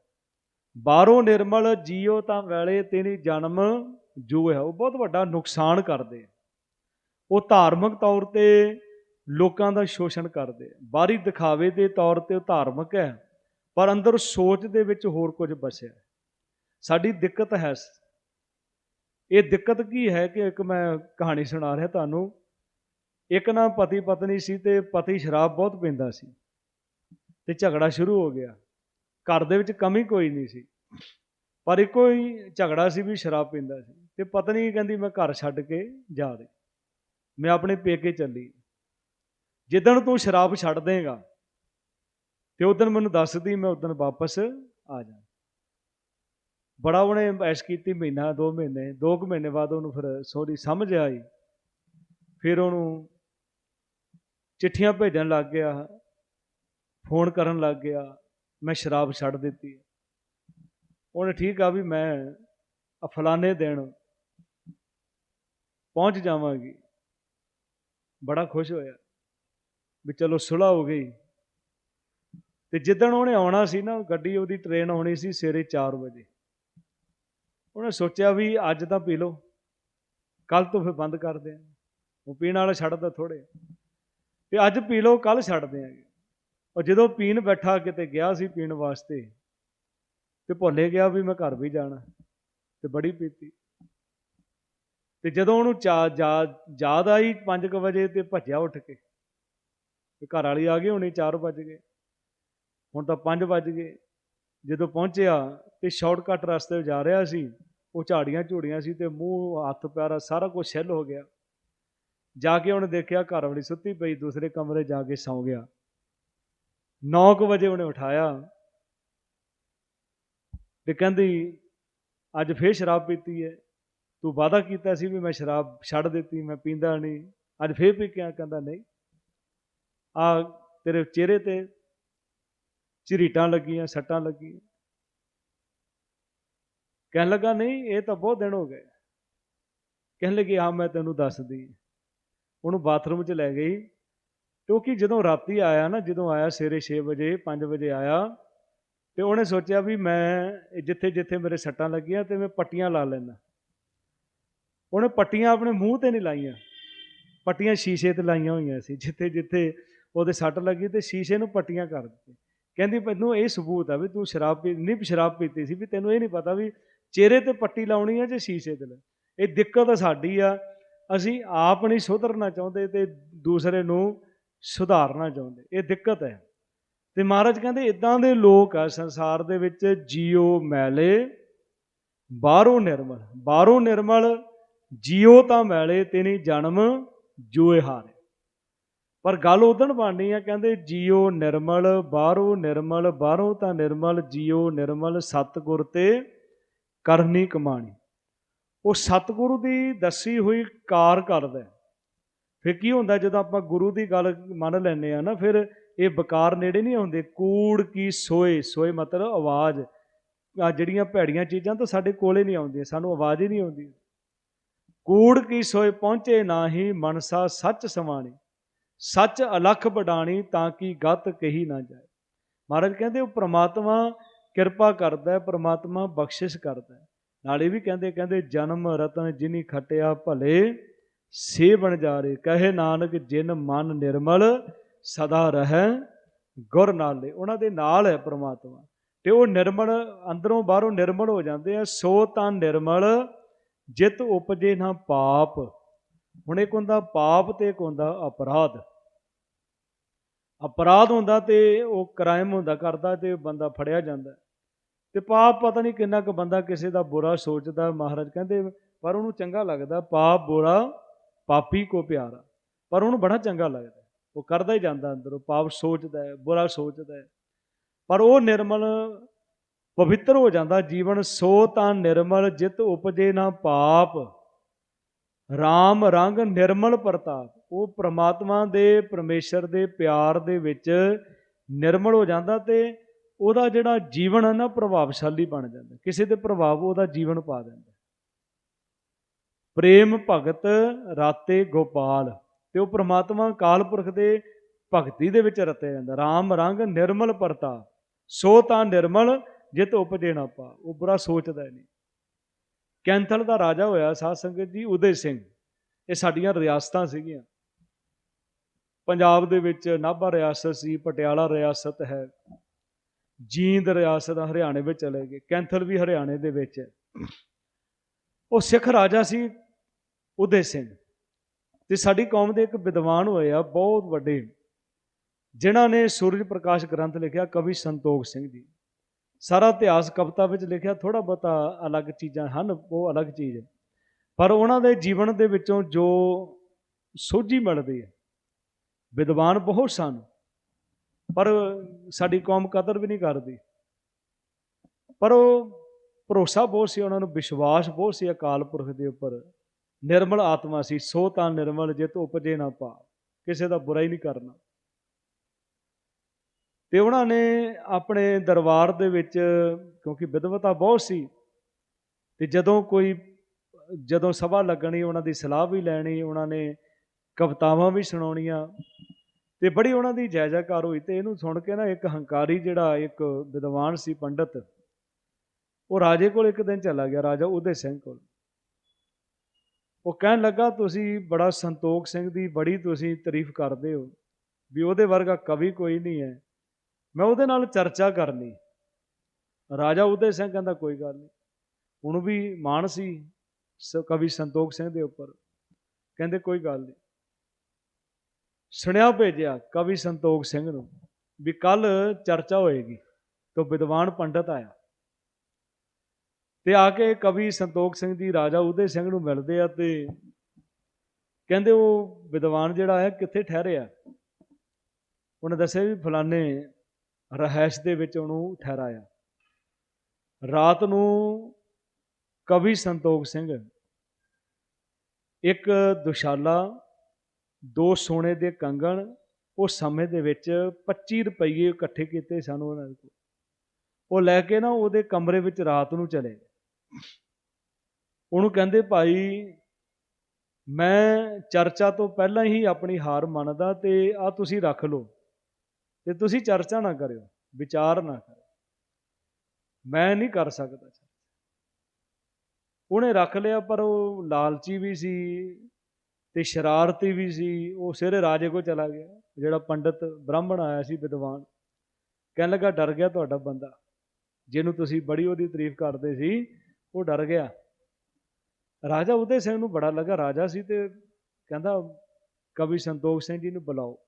ਬਾਹਰੋਂ ਨਿਰਮਲ, ਜੀਓ ਤਾਂ ਮੈਲੇ, ਤੇਰੀ ਜਨਮ, ਜੋ ਹੈ, ਉਹ ਬਹੁਤ ਵੱਡਾ ਨੁਕਸਾਨ ਕਰਦੇ ਆ। ਉਹ ਧਾਰਮਿਕ ਤੌਰ ਤੇ ਲੋਕਾਂ ਦਾ ਸ਼ੋਸ਼ਣ ਕਰਦੇ ਆ। ਬਾਹਰੀ ਦਿਖਾਵੇ ਦੇ ਤੌਰ ਤੇ ਉਹ ਧਾਰਮਿਕ ਹੈ, ਪਰ ਅੰਦਰ ਸੋਚ ਦੇ ਵਿੱਚ ਹੋਰ ਕੁਝ ਬਸਿਆ ਸਾਡੀ ਦਿੱਕਤ ਹੈ ਇਹ ਦਿੱਕਤ ਕੀ ਹੈ ਕਿ ਇੱਕ ਮੈਂ ਕਹਾਣੀ ਸੁਣਾ ਰਿਹਾ ਤੁਹਾਨੂੰ। ਇੱਕ ਨਾ ਪਤੀ ਪਤਨੀ ਸੀ ਤੇ ਪਤੀ ਸ਼ਰਾਬ ਬਹੁਤ ਪੀਂਦਾ ਸੀ ਤੇ ਝਗੜਾ ਸ਼ੁਰੂ ਹੋ ਗਿਆ। ਘਰ ਦੇ ਵਿੱਚ ਕਮੀ ਕੋਈ ਨਹੀਂ ਸੀ, ਪਰ ਇੱਕੋ ਹੀ ਝਗੜਾ ਸੀ ਵੀ ਸ਼ਰਾਬ ਪੀਂਦਾ ਸੀ। ਤੇ ਪਤਨੀ ਕਹਿੰਦੀ, ਮੈਂ ਘਰ ਛੱਡ ਕੇ ਜਾ ਰਹੀ ਮੈਂ ਆਪਣੇ ਪੇਕੇ ਚੱਲੀ। ਜਿੱਦਣ ਤੂੰ ਸ਼ਰਾਬ ਛੱਡ ਦੇਗਾ, ਤੇ ਉਦੋਂ ਮੈਨੂੰ ਦੱਸਦੀ ਮੈਂ ਉਦੋਂ ਵਾਪਸ ਆ ਜਾ। ਬੜਾ ਉਹਨੇ ਐਸ਼ ਕੀਤੀ ਮਹੀਨਾ, ਦੋ ਮਹੀਨੇ, ਦੋ ਕੁ ਮਹੀਨੇ ਬਾਅਦ ਉਹਨੂੰ ਫਿਰ ਸੋਰੀ ਸਮਝ ਆਈ। ਫਿਰ ਉਹਨੂੰ ਚਿੱਠੀਆਂ ਭੇਜਣ ਲੱਗ ਗਿਆ, ਫੋਨ ਕਰਨ ਲੱਗ ਗਿਆ, ਮੈਂ ਸ਼ਰਾਬ ਛੱਡ ਦਿੱਤੀ। ਉਹਨੇ ਠੀਕ ਆ ਵੀ ਮੈਂ ਆ ਫਲਾਣੇ ਦਿਨ ਪਹੁੰਚ ਜਾਵਾਂਗੀ। ਬੜਾ ਖੁਸ਼ ਹੋਇਆ ਵੀ ਚਲੋ ਸੁਲਾ ਹੋ ਗਈ। ਤੇ ਜਿੱਦਣ ਉਹਨੇ ਆਉਣਾ ਸੀ ਨਾ, ਗੱਡੀ ਉਹਦੀ ਟ੍ਰੇਨ ਆਉਣੀ ਸੀ ਸਵੇਰੇ 4 ਵਜੇ। ਉਹਨੇ ਸੋਚਿਆ ਵੀ ਅੱਜ ਤਾਂ ਪੀ ਲਓ ਕੱਲ ਤੋਂ ਫਿਰ ਬੰਦ ਕਰ ਦਿਆਂ ਉਹ ਪੀਣ ਵਾਲਾ ਛੱਡਦਾ ਥੋੜੇ ਤੇ ਅੱਜ ਪੀ ਲਓ ਕੱਲ ਛੱਡ ਦਿਆਂਗੇ। ਔਰ ਜਦੋਂ ਪੀਣ ਬੈਠਾ ਕਿਤੇ ਗਿਆ ਸੀ ਪੀਣ ਵਾਸਤੇ, ਤੇ ਭੁੱਲੇ ਗਿਆ ਵੀ ਮੈਂ ਘਰ ਵੀ ਜਾਣਾ, ਤੇ ਬੜੀ ਪੀਤੀ। ਤੇ ਜਦੋਂ ਉਹਨੂੰ ਚਾ- ਜਾ- ਯਾਦ ਆਈ 5 ਵਜੇ ਤੇ ਭੱਜਿਆ ਉੱਠ ਕੇ, ਤੇ ਘਰ ਵਾਲੀ ਆ ਗਈ, ਹੋਣੀ 4 ਵਜ ਗਏ। ਹੁਣ ਤਾਂ 5 ਵਜ ਗਏ। ਜਦੋਂ ਪਹੁੰਚਿਆ ਤੇ ਸ਼ਾਰਟਕਟ ਰਸਤੇ ਜਾ ਰਿਹਾ ਸੀ, ਉਹ ਝਾੜੀਆਂ ਝੂੜੀਆਂ ਸੀ ਤੇ ਮੂੰਹ, ਹੱਥ, ਪੈਰਾ ਸਾਰਾ ਕੁਝ ਛਿੱਲ ਹੋ ਗਿਆ। ਜਾ ਕੇ ਉਹਨੇ ਦੇਖਿਆ ਘਰ ਵਾਲੀ ਸੁੱਤੀ ਪਈ, ਦੂਸਰੇ ਕਮਰੇ ਜਾ ਕੇ ਸੌਂ ਗਿਆ। 9 ਵਜੇ ਉਹਨੇ ਉਠਾਇਆ ਤੇ ਕਹਿੰਦੀ, ਅੱਜ ਫੇਰ ਸ਼ਰਾਬ ਪੀਤੀ ਹੈ। ਤੂੰ ਵਾਅਦਾ ਕੀਤਾ ਸੀ ਵੀ ਮੈਂ ਸ਼ਰਾਬ ਛੱਡ ਦਿੱਤੀ, ਮੈਂ ਪੀਂਦਾ ਨਹੀਂ। ਅੱਜ ਫੇਰ ਵੀ ਕੇ ਕਹਿੰਦਾ, ਨਹੀਂ। ਆ ਤੇਰੇ ਚਿਹਰੇ ਤੇ ਝਰੀਟਾਂ ਲੱਗੀਆਂ, ਸੱਟਾਂ ਲੱਗੀਆਂ। ਕਹਿਣ ਲੱਗਾ, ਨਹੀਂ, ਇਹ ਤਾਂ ਬਹੁਤ ਦਿਨ ਹੋ ਗਏ। ਕਹਿਣ ਲੱਗੀ, ਹਾਂ, ਮੈਂ ਤੈਨੂੰ ਦੱਸਦੀ। ਉਹਨੂੰ ਬਾਥਰੂਮ 'ਚ ਲੈ ਗਈ। ਕਿਉਂਕਿ ਜਦੋਂ ਰਾਤੀ ਆਇਆ ਨਾ, ਜਦੋਂ ਆਇਆ ਸਵੇਰੇ 6 ਵਜੇ 5 ਵਜੇ ਆਇਆ, ਤੇ ਉਹਨੇ ਸੋਚਿਆ ਵੀ ਮੈਂ ਜਿੱਥੇ ਜਿੱਥੇ ਮੇਰੇ ਸੱਟਾਂ ਲੱਗੀਆਂ, ਤੇ ਮੈਂ ਪੱਟੀਆਂ ਲਾ ਲੈਣਾ ਉਹਨੇ ਪੱਟੀਆਂ ਆਪਣੇ ਮੂੰਹ ਤੇ ਨਹੀਂ ਲਾਈਆਂ। ਪੱਟੀਆਂ ਸ਼ੀਸ਼ੇ ਤੇ ਲਾਈਆਂ ਹੋਈਆਂ ਸੀ, ਜਿੱਥੇ ਜਿੱਥੇ ਉਹਦੇ ਸੱਟ ਲੱਗੀ ਤੇ ਸ਼ੀਸ਼ੇ ਨੂੰ ਪੱਟੀਆਂ ਕਰ ਦਿੱਤੀ ਕਹਿੰਦੀ ਮੈਨੂੰ ਇਹ ਸਬੂਤ ਆ ਵੀ ਤੂੰ ਸ਼ਰਾਬ ਪੀ ਨਹੀਂ ਸ਼ਰਾਬ ਪੀਤੀ ਸੀ ਵੀ ਤੈਨੂੰ ਇਹ ਨਹੀਂ ਪਤਾ ਵੀ ਚਿਹਰੇ ਤੇ ਪੱਟੀ ਲਾਉਣੀ ਆ ਜਾਂ ਸ਼ੀਸ਼ੇ ਤੇ ਲਾ- ਇਹ ਦਿੱਕਤ ਸਾਡੀ ਆ, ਅਸੀਂ ਆਪ ਨਹੀਂ ਸੁਧਰਨਾ ਚਾਹੁੰਦੇ ਤੇ ਦੂਸਰੇ ਨੂੰ ਸੁਧਾਰਨਾ ਚਾਹੁੰਦੇ। ਇਹ ਦਿੱਕਤ ਹੈ। ਤੇ ਮਹਾਰਾਜ ਕਹਿੰਦੇ ਇਦਾਂ ਦੇ ਲੋਕ ਆ, ਸੰਸਾਰ ਦੇ ਵਿੱਚ ਜੀਓ, ਮੈਲੇ, ਬਾਹਰੋਂ ਨਿਰਮਲ ਬਾਹਰੋਂ ਨਿਰਮਲ ਜੀਓ ਤਾਂ ਮੈਲੇ ਤੇ ਜਨਮ, ਜੋਏ ਹਾਰੇ। ਪਰ ਗੱਲ ਉਦਣ ਬਣਨੀ ਆ, ਕਹਿੰਦੇ ਜੀਓ ਨਿਰਮਲ, ਬਾਹਰੋਂ ਨਿਰਮਲ, ਬਾਹਰੋਂ ਤਾਂ ਨਿਰਮਲ ਜੀਓ ਨਿਰਮਲ, ਸਤਿਗੁਰ ਤੇ ਕਰਨੀ ਕਮਾਣੀ। ਉਹ ਸਤਿਗੁਰੂ ਦੀ ਦੱਸੀ ਹੋਈ ਕਾਰ ਕਰਦਾ ਫਿਰ ਕੀ ਹੁੰਦਾ, ਜਦੋਂ ਆਪਾਂ ਗੁਰੂ ਦੀ ਗੱਲ ਮੰਨ ਲੈਂਦੇ ਆ ਨਾ, ਫਿਰ ਇਹ ਬਕਾਰ ਨੇੜੇ ਨਹੀਂ ਆਉਂਦੇ। ਕੂੜ ਕੀ ਸੋਏ ਸੋਏ ਮਤਲਬ ਆਵਾਜ਼। ਆ ਜਿਹੜੀਆਂ ਭੈੜੀਆਂ ਚੀਜ਼ਾਂ ਤਾਂ ਸਾਡੇ ਕੋਲੇ ਨਹੀਂ ਆਉਂਦੀਆਂ, ਸਾਨੂੰ ਆਵਾਜ਼ ਹੀ ਨਹੀਂ ਆਉਂਦੀ। ਕੂੜ ਕੀ ਸੋਏ ਪਹੁੰਚੇ ਨਾਹੀ, ਮਨਸਾ ਸੱਚ ਸਮਾਣੀ ਸੱਚ ਅਲਖ ਬਡਾਣੀ ਤਾਂ ਕਿ ਗਤ ਕਹੀ ਨਾ ਜਾਏ। ਮਹਾਰਾਜ ਕਹਿੰਦੇ, ਉਹ ਪ੍ਰਮਾਤਮਾ ਕਿਰਪਾ ਕਰਦਾ ਹੈ, ਪ੍ਰਮਾਤਮਾ ਬਖਸ਼ਿਸ਼ ਕਰਦਾ ਹੈ। ਨਾਲੇ ਵੀ ਕਹਿੰਦੇ ਕਹਿੰਦੇ, ਜਨਮ ਰਤਨ ਜਿਨੀ ਖਟਿਆ ਭਲੇ, ਸੇ ਬਣ ਜਾ ਜਾਰੇ ਕਹੇ ਨਾਨਕ, ਜਿਨ ਮਨ ਨਿਰਮਲ, ਸਦਾ ਰਹੈ ਗੁਰ ਨਾਲੇ। ਉਹਨਾਂ ਦੇ ਨਾਲ ਹੈ ਪ੍ਰਮਾਤਮਾ। ਤੇ ਉਹ ਨਿਰਮਲ, ਅੰਦਰੋਂ ਬਾਹਰੋਂ ਨਿਰਮਲ ਹੋ ਜਾਂਦੇ ਆ। ਸੋ ਤਾਂ ਨਿਰਮਲ ਜਿਤ ਉਪਜੇ ਨਾ ਪਾਪ। ਹੁਣ ਇੱਕ ਹੁੰਦਾ ਪਾਪ ਤੇ ਇੱਕ ਹੁੰਦਾ ਅਪਰਾਧ। ਅਪਰਾਧ ਹੁੰਦਾ ਤੇ ਉਹ ਕ੍ਰਾਈਮ ਹੁੰਦਾ, ਕਰਦਾ ਤੇ ਬੰਦਾ ਫੜਿਆ ਜਾਂਦਾ। ਤੇ ਪਾਪ ਪਤਾ ਨਹੀਂ ਕਿੰਨਾ ਕੁ ਬੰਦਾ ਕਿਸੇ ਦਾ ਬੁਰਾ ਸੋਚਦਾ, ਮਹਾਰਾਜ ਕਹਿੰਦੇ, ਪਰ ਉਹਨੂੰ ਚੰਗਾ ਲੱਗਦਾ, ਪਾਪ ਬੁਰਾ, ਪਾਪੀ ਕੋ ਪਿਆਰਾ ਪਰ ਉਹਨੂੰ ਬੜਾ ਚੰਗਾ ਲੱਗਦਾ। ਉਹ ਕਰਦਾ ਹੀ ਜਾਂਦਾ ਅੰਦਰੋਂ, ਪਾਪ ਸੋਚਦਾ ਹੈ, ਬੁਰਾ ਸੋਚਦਾ ਹੈ। ਪਰ ਉਹ ਨਿਰਮਲ ਪਵਿੱਤਰ ਹੋ ਜਾਂਦਾ, ਜੀਵਨ ਸੋ ਤਾਂ ਨਿਰਮਲ, ਜਿਤ ਉਪਜੇ ਨਾ ਪਾਪ। RAM ਰੰਗ ਨਿਰਮਲ ਪ੍ਰਤਾਪ। ਉਹ ਪ੍ਰਮਾਤਮਾ ਦੇ, ਪਰਮੇਸ਼ਰ ਦੇ ਪਿਆਰ ਦੇ ਵਿੱਚ ਨਿਰਮਲ ਹੋ ਜਾਂਦਾ ਤੇ ਉਹਦਾ ਜਿਹੜਾ ਜੀਵਨ ਹੈ ਨਾ, ਪ੍ਰਭਾਵਸ਼ਾਲੀ ਬਣ ਜਾਂਦਾ। ਕਿਸੇ ਤੇ ਪ੍ਰਭਾਵ ਉਹਦਾ ਜੀਵਨ ਪਾ ਦਿੰਦਾ। ਪ੍ਰੇਮ ਭਗਤ ਰਾਤੇ ਗੋਪਾਲ। ਤੇ ਉਹ ਪ੍ਰਮਾਤਮਾ ਕਾਲ ਪੁਰਖ ਦੇ ਭਗਤੀ ਦੇ ਵਿੱਚ ਰਤਿਆ ਜਾਂਦਾ RAM ਰੰਗ ਨਿਰਮਲ ਪ੍ਰਤਾਪ। ਸੋ ਤਾਂ ਨਿਰਮਲ ਜਿਤ ਉਪਜੇ ਨਾ ਪਾ ਉਹ ਬੁਰਾ ਸੋਚਦਾ ਨਹੀਂ। ਕੈਂਥਲ ਦਾ ਰਾਜਾ ਹੋਇਆ ਸਾਧ ਸੰਗਤ ਜੀ, ਉਦੈ ਸਿੰਘ। ਇਹ ਸਾਡੀਆਂ ਰਿਆਸਤਾਂ ਸੀਗੀਆਂ। ਪੰਜਾਬ ਦੇ ਵਿੱਚ ਨਾਭਾ ਰਿਆਸਤ ਸੀ, ਪਟਿਆਲਾ ਰਿਆਸਤ ਹੈ। ਜੀਂਦ ਰਿਆਸਤ ਹਰਿਆਣੇ ਵਿੱਚ ਚਲੇ ਗਏ। ਕੈਂਥਲ ਵੀ ਹਰਿਆਣੇ ਦੇ ਵਿੱਚ ਹੈ। ਉਹ ਸਿੱਖ ਰਾਜਾ ਸੀ, ਉਦੈ ਸਿੰਘ। ਤੇ ਸਾਡੀ ਕੌਮ ਦੇ ਇੱਕ ਵਿਦਵਾਨ ਹੋਏ ਆ, ਬਹੁਤ ਵੱਡੇ, ਜਿਨ੍ਹਾਂ ਨੇ ਸੂਰਜ ਪ੍ਰਕਾਸ਼ ਗ੍ਰੰਥ ਲਿਖਿਆ, ਕਵੀ ਸੰਤੋਖ ਸਿੰਘ ਜੀ। ਸਾਰਾ ਇਤਿਹਾਸ ਕਵਿਤਾ ਵਿੱਚ ਲਿਖਿਆ ਥੋੜਾ ਬਹੁਤਾ ਅਲੱਗ ਚੀਜ਼ਾਂ ਹਨ, ਉਹ ਅਲੱਗ ਚੀਜ਼ ਪਰ ਉਹਨਾਂ ਦੇ ਜੀਵਨ ਦੇ ਵਿੱਚੋਂ ਜੋ ਸੋਝੀ ਮਿਲਦੀ ਹੈ, ਵਿਦਵਾਨ ਬਹੁਤ ਸਨ, ਪਰ ਸਾਡੀ ਕੌਮ ਕਦਰ ਵੀ ਨਹੀਂ ਕਰਦੀ। ਪਰ ਉਹ ਭਰੋਸਾ ਬਹੁਤ ਸੀ ਉਹਨਾਂ ਨੂੰ, ਵਿਸ਼ਵਾਸ ਬਹੁਤ ਸੀ ਅਕਾਲ ਪੁਰਖ ਦੇ ਉੱਪਰ। ਨਿਰਮਲ ਆਤਮਾ ਸੀ, ਸੋ ਤਾਂ ਨਿਰਮਲ, ਜਿਤ ਉਪਜੇ ਨਾ ਪਾ, ਕਿਸੇ ਦਾ ਬੁਰਾ ਹੀ ਨਹੀਂ ਕਰਨਾ। ਤੇ ਉਹਨਾਂ ਨੇ ਆਪਣੇ ਦਰਬਾਰ ਦੇ ਵਿੱਚ, ਕਿਉਂਕਿ ਵਿਦਵਤਾ ਬਹੁਤ ਸੀ, ਤੇ ਜਦੋਂ ਕੋਈ, ਜਦੋਂ ਸਭਾ ਲੱਗਣੀ, ਉਹਨਾਂ ਦੀ ਸਲਾਹ ਵੀ ਲੈਣੀ, ਉਹਨਾਂ ਨੇ ਕਵਿਤਾਵਾਂ ਵੀ ਸੁਣਾਉਣੀਆਂ, ਤੇ ਬੜੀ ਉਹਨਾਂ ਦੀ ਜਾਇਜ਼ਾਕਾਰ ਹੋਈ, ਤੇ ਇਹਨੂੰ ਸੁਣ ਕੇ ਨਾ ਇੱਕ ਹੰਕਾਰੀ ਜਿਹੜਾ ਇੱਕ ਵਿਦਵਾਨ ਸੀ ਪੰਡਤ, ਉਹ ਰਾਜੇ ਕੋਲ ਇੱਕ ਦਿਨ ਚਲਾ ਗਿਆ, ਰਾਜਾ ਉਹਦੇ ਸਿੰਘ ਕੋਲ। ਉਹ ਕਹਿਣ ਲੱਗਾ, ਤੁਸੀਂ ਬੜਾ ਸੰਤੋਖ ਸਿੰਘ ਦੀ ਬੜੀ ਤੁਸੀਂ ਤਾਰੀਫ ਕਰਦੇ ਹੋ, ਵੀ ਉਹਦੇ ਵਰਗਾ ਕਵੀ ਕੋਈ ਨਹੀਂ ਹੈ। ਮੈਂ ਉਹਦੇ ਨਾਲ ਚਰਚਾ ਕਰਨੀ। ਰਾਜਾ ਉਦੈ ਸਿੰਘ ਕਹਿੰਦਾ, ਕੋਈ ਗੱਲ ਨਹੀਂ। ਹੁਣ ਵੀ ਮਾਣ ਸੀ ਸ- ਕਵੀ ਸੰਤੋਖ ਸਿੰਘ ਦੇ ਉੱਪਰ। ਕਹਿੰਦੇ, ਕੋਈ ਗੱਲ ਨਹੀਂ। ਸੁਣਿਆ ਭੇਜਿਆ ਕਵੀ ਸੰਤੋਖ ਸਿੰਘ ਨੂੰ ਵੀ ਕੱਲ ਚਰਚਾ ਹੋਏਗੀ ਤੋਂ ਵਿਦਵਾਨ ਪੰਡਤ ਆਇਆ। ਤੇ ਆ ਕੇ ਕਵੀ ਸੰਤੋਖ ਸਿੰਘ ਜੀ ਰਾਜਾ ਉਦੈ ਸਿੰਘ ਨੂੰ ਮਿਲਦੇ ਆ ਤੇ ਕਹਿੰਦੇ, ਉਹ ਵਿਦਵਾਨ ਜਿਹੜਾ ਹੈ ਕਿੱਥੇ ਠਹਿਰਿਆ? ਉਹਨੇ ਦੱਸਿਆ ਵੀ ਫਲਾਣੇ ਰਹਿਸ਼ ਦੇ ਵਿੱਚ ਉਹਨੂੰ ਠਹਿਰਾਇਆ। ਰਾਤ ਨੂੰ ਕਵੀ ਸੰਤੋਖ ਸਿੰਘ, ਇੱਕ ਦੁਸ਼ਾਲਾ, ਦੋ ਸੋਨੇ ਦੇ ਕੰਗਣ, ਉਹ ਸਮੇਂ ਦੇ ਵਿੱਚ 25 ਰੁਪਏ ਇਕੱਠੇ ਕੀਤੇ ਸਨ ਉਹਨਾਂ ਕੋਲ। ਉਹ ਲੈ ਕੇ ਨਾ ਉਹਦੇ ਕਮਰੇ ਵਿੱਚ ਰਾਤ ਨੂੰ ਚਲੇ ਉਹਨੂੰ ਕਹਿੰਦੇ, ਭਾਈ, ਮੈਂ ਚਰਚਾ ਤੋਂ ਪਹਿਲਾਂ ਹੀ ਆਪਣੀ ਹਾਰ ਮੰਨਦਾ ਤੇ ਆ ਤੁਸੀਂ ਰੱਖ ਲਓ। ਤੇ ਤੁਸੀਂ ਚਰਚਾ ਨਾ ਕਰਿਓ, ਵਿਚਾਰ ਨਾ ਕਰਿਓ। ਮੈਂ ਨਹੀਂ ਕਰ ਸਕਦਾ ਉਹਨੇ ਰੱਖ ਲਿਆ, ਪਰ ਉਹ ਲਾਲਚੀ ਵੀ ਸੀ ਤੇ ਸ਼ਰਾਰਤੀ ਵੀ ਸੀ। ਉਹ ਸਿਰੇ ਰਾਜੇ ਕੋਲ ਚਲਾ ਗਿਆ, ਜਿਹੜਾ ਪੰਡਤ ਬ੍ਰਾਹਮਣ ਆਇਆ ਸੀ ਵਿਦਵਾਨ। ਕਹਿਣ ਲੱਗਾ, ਡਰ ਗਿਆ ਤੁਹਾਡਾ ਬੰਦਾ। ਜਿਹਨੂੰ ਤੁਸੀਂ ਬੜੀ ਉਹਦੀ ਤਾਰੀਫ ਕਰਦੇ ਸੀ, ਉਹ ਡਰ ਗਿਆ। ਰਾਜਾ ਉਦੈ ਸਿੰਘ ਨੂੰ ਬੜਾ ਲੱਗਾ। ਰਾਜਾ ਸੀ ਤੇ ਕਹਿੰਦਾ, ਕਵੀ ਸੰਤੋਖ ਸਿੰਘ ਜੀ ਨੂੰ ਬੁਲਾਓ।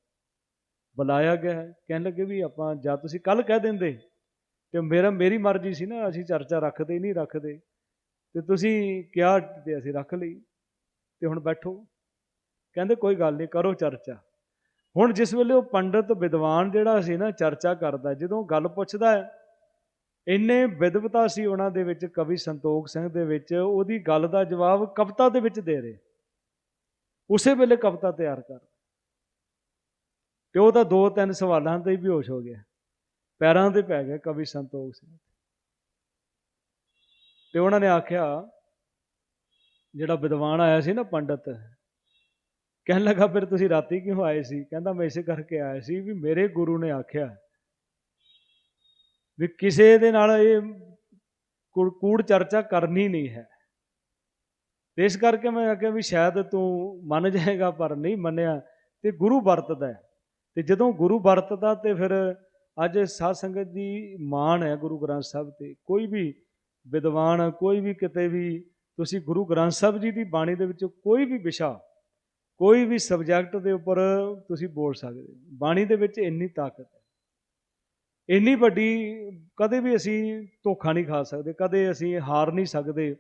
ਬੁਲਾਇਆ ਗਿਆ ਹੈ। ਕਹਿਣ ਲੱਗੇ ਵੀ ਆਪਾਂ ਜਾਂ ਤੁਸੀਂ ਕੱਲ ਕਹਿ ਦਿੰਦੇ ਤੇ ਮੇਰਾ, ਮੇਰੀ ਮਰਜ਼ੀ ਸੀ ਨਾ, ਅਸੀਂ ਚਰਚਾ ਰੱਖਦੇ ਹੀ ਨਹੀਂ ਰੱਖਦੇ। ਤੇ ਤੁਸੀਂ ਕਿਹਾ ਤੇ ਅਸੀਂ ਰੱਖ ਲਈ ਤੇ ਹੁਣ ਬੈਠੋ। ਕਹਿੰਦੇ ਕੋਈ ਗੱਲ ਨਹੀਂ, ਕਰੋ ਚਰਚਾ। ਹੁਣ ਜਿਸ ਵੇਲੇ ਉਹ ਪੰਡਤ ਵਿਦਵਾਨ ਜਿਹੜਾ ਸੀ ਨਾ, ਚਰਚਾ ਕਰਦਾ, ਜਦੋਂ ਗੱਲ ਪੁੱਛਦਾ ਹੈ, ਇੰਨੇ ਵਿਦਵਤਾ ਸੀ ਉਹਨਾਂ ਦੇ ਵਿੱਚ, ਕਵੀ ਸੰਤੋਖ ਸਿੰਘ ਦੇ ਵਿੱਚ, ਉਹਦੀ ਗੱਲ ਦਾ ਜਵਾਬ ਕਵਿਤਾ ਦੇ ਵਿੱਚ ਦੇ ਰਹੇ। ਉਸੇ ਵੇਲੇ ਕਵਿਤਾ ਤਿਆਰ ਕਰ। ਤੇ ਉਹ ਤਾਂ ਦੋ ਤਿੰਨ ਸਵਾਲਾਂ ਤੇ ਹੀ ਬੇਹੋਸ਼ ਹੋ ਗਿਆ। ਪੈਰਾਂ ਤੇ ਪੈ ਗਿਆ ਕਵੀ ਸੰਤੋਖ ਸਿੰਘ। ਤੇ ਉਹਨਾਂ ਨੇ ਆਖਿਆ, ਜਿਹੜਾ ਵਿਦਵਾਨ ਆਇਆ ਸੀ ਨਾ ਪੰਡਤ, ਕਹਿਣ ਲੱਗਾ, ਫਿਰ ਤੁਸੀਂ ਰਾਤੀ ਕਿਉਂ ਆਏ ਸੀ? ਕਹਿੰਦਾ, ਮੈਂ ਇਸੇ ਕਰਕੇ ਆਇਆ ਸੀ ਵੀ ਮੇਰੇ ਗੁਰੂ ਨੇ ਆਖਿਆ ਵੀ ਕਿਸੇ ਦੇ ਨਾਲ ਇਹ ਕੂੜ ਕੂੜ ਚਰਚਾ ਕਰਨੀ ਨਹੀਂ ਹੈ। ਇਸ ਕਰਕੇ ਮੈਂ ਆਖਿਆ ਵੀ ਸ਼ਾਇਦ ਤੂੰ ਮੰਨ ਜਾਏਗਾ ਪਰ ਨਹੀਂ ਮੰਨਿਆ ਤੇ ਗੁਰੂ ਵਰਤਦਾ ਹੈ। ਤੇ ਜਦੋਂ ਗੁਰੂ ਵਰਤਦਾ ਤੇ ਫਿਰ ਅੱਜ ਸਾਧ ਸੰਗਤ ਦੀ ਮਾਣ ਹੈ ਗੁਰੂ ਗ੍ਰੰਥ ਸਾਹਿਬ ਤੇ। ਕੋਈ ਵੀ ਵਿਦਵਾਨ, ਕੋਈ ਵੀ ਕਿਤੇ ਵੀ ਤੁਸੀਂ ਗੁਰੂ ਗ੍ਰੰਥ ਸਾਹਿਬ ਜੀ ਦੀ ਬਾਣੀ ਦੇ ਵਿੱਚ ਕੋਈ ਵੀ ਵਿਸ਼ਾ, ਕੋਈ ਵੀ ਸਬਜੈਕਟ ਦੇ ਉੱਪਰ ਤੁਸੀਂ ਬੋਲ ਸਕਦੇ ਹੋ। ਬਾਣੀ ਦੇ ਵਿੱਚ ਇੰਨੀ ਤਾਕਤ ਹੈ। ਇੰਨੀ ਵੱਡੀ ਕਦੇ ਵੀ ਅਸੀਂ ਧੋਖਾ ਨਹੀਂ ਖਾ ਸਕਦੇ, ਕਦੇ ਅਸੀਂ ਹਾਰ ਨਹੀਂ ਸਕਦੇ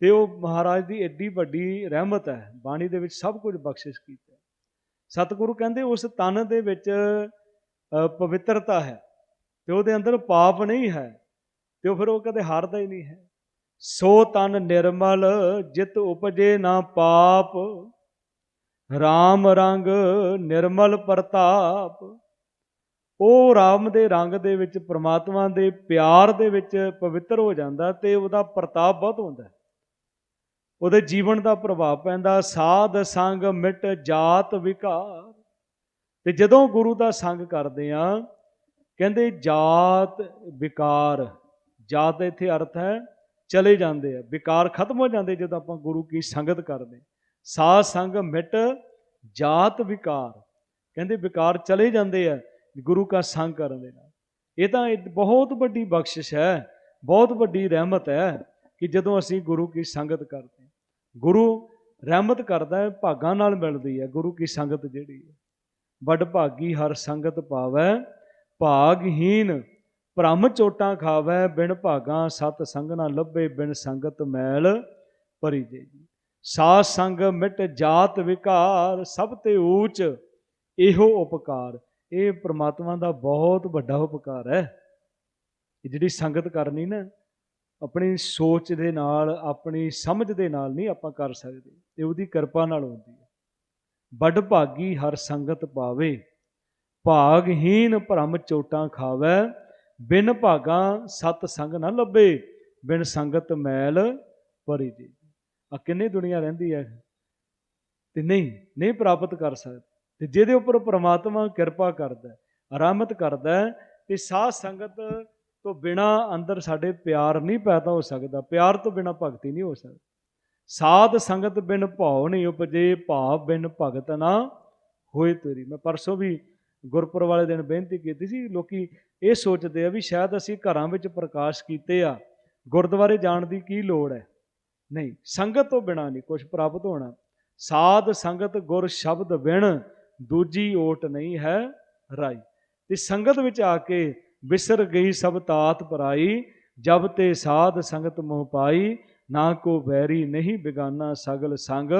ਤੇ ਉਹ ਮਹਾਰਾਜ ਦੀ ਐਡੀ ਵੱਡੀ ਰਹਿਮਤ ਹੈ। ਬਾਣੀ ਦੇ ਵਿੱਚ ਸਭ ਕੁਝ ਬਖਸ਼ਿਸ਼ ਕੀਤਾ ਸਤਿਗੁਰੂ ਕਹਿੰਦੇ ਉਸ ਤਨ ਦੇ ਵਿੱਚ ਅ, ਪਵਿੱਤਰਤਾ ਹੈ ਤੇ ਉਹਦੇ ਅੰਦਰ ਪਾਪ ਨਹੀਂ ਹੈ ਤੇ ਉਹ ਫਿਰ ਉਹ ਕਦੇ ਹਾਰਦਾ ਹੀ ਨਹੀਂ ਹੈ ਸੋ ਤਨ ਨਿਰਮਲ ਜਿਤ ਉਪਜੇ ਨਾ ਪਾਪ RAM ਰੰਗ ਨਿਰਮਲ ਪ੍ਰਤਾਪ ਉਹ ਰਾਮ ਦੇ ਰੰਗ ਦੇ ਵਿੱਚ ਪ੍ਰਮਾਤਮਾ ਦੇ ਪਿਆਰ ਦੇ ਵਿੱਚ ਪਵਿੱਤਰ ਹੋ ਜਾਂਦਾ ਤੇ ਉਹਦਾ ਪ੍ਰਤਾਪ ਬਹੁਤ ਹੁੰਦਾ ਹੈ। ਉਹਦੇ ਜੀਵਨ ਦਾ ਪ੍ਰਭਾਵ ਪੈਂਦਾ, ਸਾਧ ਸੰਗ ਮਿਟ ਜਾਤ ਵਿਕਾਰ। ਤੇ ਜਦੋਂ ਗੁਰੂ ਦਾ ਸੰਗ ਕਰਦੇ ਆ, ਕਹਿੰਦੇ ਜਾਤ ਵਿਕਾਰ, ਜਾਤ ਦਾ ਇੱਥੇ ਅਰਥ ਹੈ ਚਲੇ ਜਾਂਦੇ ਆ, ਵਿਕਾਰ ਖਤਮ ਹੋ ਜਾਂਦੇ ਜਦੋਂ ਆਪਾਂ ਗੁਰੂ ਕੀ ਸੰਗਤ ਕਰਦੇ। ਸਾਧ ਸੰਗ ਮਿਟ ਜਾਤ ਵਿਕਾਰ, ਕਹਿੰਦੇ ਵਿਕਾਰ ਚਲੇ ਜਾਂਦੇ ਆ, ਗੁਰੂ ਕਾ ਸੰਗ ਕਰਨ ਦੇ ਨਾਲ। ਇਹ ਤਾਂ ਇੱਕ ਬਹੁਤ ਵੱਡੀ ਬਖਸ਼ਿਸ਼ ਹੈ, ਬਹੁਤ ਵੱਡੀ ਰਹਿਮਤ ਹੈ ਕਿ ਜਦੋਂ ਅਸੀਂ ਗੁਰੂ ਕੀ ਸੰਗਤ ਕਰਦੇ ਗੁਰੂ ਰਹਿਮਤ ਕਰਦਾ ਹੈ, ਭਾਗਾਂ ਨਾਲ ਮਿਲਦੀ ਹੈ, ਗੁਰੂ ਕੀ ਸੰਗਤ ਜਿਹੜੀ ਹੈ। ਵੱਡ ਭਾਗੀ ਹਰ ਸੰਗਤ ਪਾਵੈ ਭਾਗਹੀਨ ਭ੍ਰਮ ਚੋਟਾਂ ਖਾਵੈ, ਬਿਨ ਭਾਗਾਂ ਸਤ ਸੰਗ ਨਾ ਲੱਭੇ, ਬਿਨ ਸੰਗਤ ਮੈਲ ਭਰੀ ਜੇ ਜੀ। ਸਾਧ ਸੰਗ ਮਿਟ ਜਾਤ ਵਿਕਾਰ, ਸਭ ਤੇ ਊਚ ਇਹੋ ਉਪਕਾਰ। ਇਹ ਪ੍ਰਮਾਤਮਾ ਦਾ ਬਹੁਤ ਵੱਡਾ ਉਪਕਾਰ ਹੈ। ਇਹ ਜਿਹੜੀ ਸੰਗਤ ਕਰਨੀ ਨਾ ਆਪਣੀ ਸੋਚ ਦੇ ਨਾਲ ਆਪਣੀ ਸਮਝ ਦੇ ਨਾਲ ਨਹੀਂ ਆਪਾਂ ਕਰ ਸਕਦੇ। ਇਹ ਉਹਦੀ ਕਿਰਪਾ ਨਾਲ ਹੁੰਦੀ ਹੈ। ਵੱਡ ਭਾਗੀ ਹਰ ਸੰਗਤ ਪਾਵੇ ਭਾਗਹੀਨ ਭ੍ਰਮ ਚੋਟਾਂ ਖਾਵੈ ਬਿਨ ਭਾਗਾਂ ਸਤ ਸੰਗ ਨਾ ਲੱਭੇ ਬਿਨ ਸੰਗਤ ਮੈਲ ਭਰੀ ਜੀ ਆ ਕਿੰਨੀ ਦੁਨੀਆ ਰਹਿੰਦੀ ਹੈ। ਤੇ ਨਹੀਂ ਨਹੀਂ ਪ੍ਰਾਪਤ ਕਰ ਸਕਦੀ। ਤੇ ਜਿਹਦੇ ਉੱਪਰ ਪ੍ਰਮਾਤਮਾ ਕਿਰਪਾ ਕਰਦਾ ਹੈ, ਰਹਿਮਤ ਕਰਦਾ ਹੈ, ਤੇ ਸਾਧ ਸੰਗਤ ਤੋਂ ਬਿਨਾ ਅੰਦਰ ਸਾਡੇ ਪਿਆਰ ਨਹੀਂ ਪੈਦਾ ਹੋ ਸਕਦਾ, ਪਿਆਰ ਤੋਂ ਬਿਨਾ ਭਗਤੀ ਨਹੀਂ ਹੋ ਸਕਦੀ। ਸਾਧ ਸੰਗਤ ਬਿਨ ਭਾਉ ਨਹੀਂ ਉਪਜੇ, ਭਾਵ ਬਿਨ ਭਗਤ ਨਾ ਹੋਏ ਤੇਰੀ। ਮੈਂ ਪਰਸੋਂ ਵੀ ਗੁਰਪੁਰ ਵਾਲੇ ਦਿਨ ਬੇਨਤੀ ਕੀਤੀ ਸੀ, ਲੋਕੀ ਇਹ ਸੋਚਦੇ ਆ ਵੀ ਸ਼ਾਇਦ ਅਸੀਂ ਘਰਾਂ ਵਿੱਚ ਪ੍ਰਕਾਸ਼ ਕੀਤੇ ਆ, ਗੁਰਦੁਆਰੇ ਜਾਣ ਦੀ ਕੀ ਲੋੜ ਹੈ? ਨਹੀਂ, ਸੰਗਤ ਤੋਂ ਬਿਨਾ ਨਹੀਂ ਕੁਝ ਪ੍ਰਾਪਤ ਹੋਣਾ। ਸਾਧ ਸੰਗਤ ਗੁਰ ਸ਼ਬਦ ਬਿਨ ਦੂਜੀ ਓਟ ਨਹੀਂ ਹੈ ਰਾਈ। ਤੇ ਸੰਗਤ ਵਿੱਚ ਆ ਕੇ ਵਿਸਰ ਗਈ ਸਭ ਤਾਤ ਪਰਾਈ ਜਬ ਤੇ ਸਾਧ ਸੰਗਤ ਮੋਹ ਪਾਈ, ਨਾ ਕੋ ਵੈਰੀ ਨਹੀਂ ਬਿਗਾਨਾ ਸਗਲ ਸੰਗ,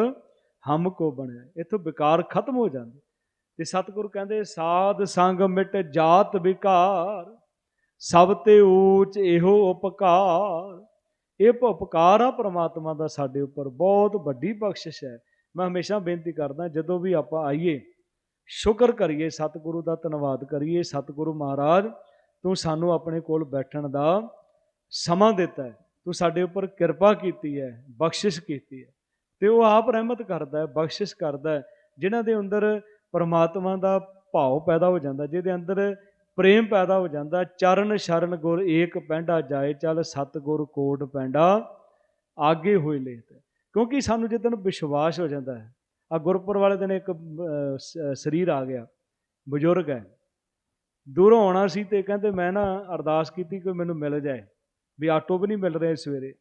ਹਮ ਕੋ ਬਣਿਆ। ਇਥੋਂ ਵਿਕਾਰ ਖਤਮ ਹੋ ਜਾਂਦੇ। ਤੇ ਸਤਿਗੁਰੂ ਕਹਿੰਦੇ, ਸਾਧ ਸੰਗ ਮਿਟ ਜਾਤ ਵਿਕਾਰ, ਸਭ ਤੇ ਊਚ ਇਹੋ ਉਪਕਾਰ। ਇਹ ਉਪਕਾਰ ਆ ਪ੍ਰਮਾਤਮਾ ਦਾ ਸਾਡੇ ਉੱਪਰ, ਬਹੁਤ ਵੱਡੀ ਬਖਸ਼ਿਸ਼ ਹੈ। ਮੈਂ ਹਮੇਸ਼ਾ ਬੇਨਤੀ ਕਰਦਾ, ਜਦੋਂ ਵੀ ਆਪਾਂ ਆਈਏ, ਸ਼ੁਕਰ ਕਰੀਏ, ਸਤਿਗੁਰੂ ਦਾ ਧੰਨਵਾਦ ਕਰੀਏ, ਸਤਿਗੁਰੂ ਮਹਾਰਾਜ ਤੂੰ ਸਾਨੂੰ ਆਪਣੇ ਕੋਲ ਬੈਠਣ ਦਾ ਸਮਾਂ ਦਿੱਤਾ ਹੈ। ਤੂੰ ਸਾਡੇ ਉੱਪਰ ਕਿਰਪਾ ਕੀਤੀ ਹੈ, ਬਖਸ਼ਿਸ਼ ਕੀਤੀ ਹੈ। ਤੇ ਉਹ ਆਪ ਰਹਿਮਤ ਕਰਦਾ ਹੈ, ਬਖਸ਼ਿਸ਼ ਕਰਦਾ ਹੈ, ਜਿਨ੍ਹਾਂ ਦੇ ਅੰਦਰ ਪਰਮਾਤਮਾ ਦਾ ਭਾਵ ਪੈਦਾ ਹੋ ਜਾਂਦਾ, ਜਿਹਦੇ ਅੰਦਰ ਪ੍ਰੇਮ ਪੈਦਾ ਹੋ ਜਾਂਦਾ, ਚਰਨ ਸ਼ਰਨ ਗੁਰ ਏਕ ਪੈਂਡਾ ਜਾਏ ਚੱਲ ਸਤ ਗੁਰ ਕੋਟ ਪੈਂਡਾ ਆਗੇ ਹੋਏ ਲੇਤ। ਕਿਉਂਕਿ ਸਾਨੂੰ ਜਦੋਂ ਵਿਸ਼ਵਾਸ ਹੋ ਜਾਂਦਾ ਹੈ ਆ ਗੁਰਪੁਰ ਵਾਲੇ ਦਿਨ ਇੱਕ ਸ- ਸਰੀਰ ਆ ਗਿਆ, ਬਜ਼ੁਰਗ ਹੈ। ਦੂਰੋਂ ਆਉਣਾ ਸੀ ਤੇ ਕਹਿੰਦੇ ਮੈਂ ਨਾ ਅਰਦਾਸ ਕੀਤੀ ਕੋਈ ਮੈਨੂੰ ਮਿਲ ਜਾਏ, ਵੀ ਆਟੋ ਵੀ ਨਹੀਂ ਮਿਲ ਰਿਹਾ ਸਵੇਰੇ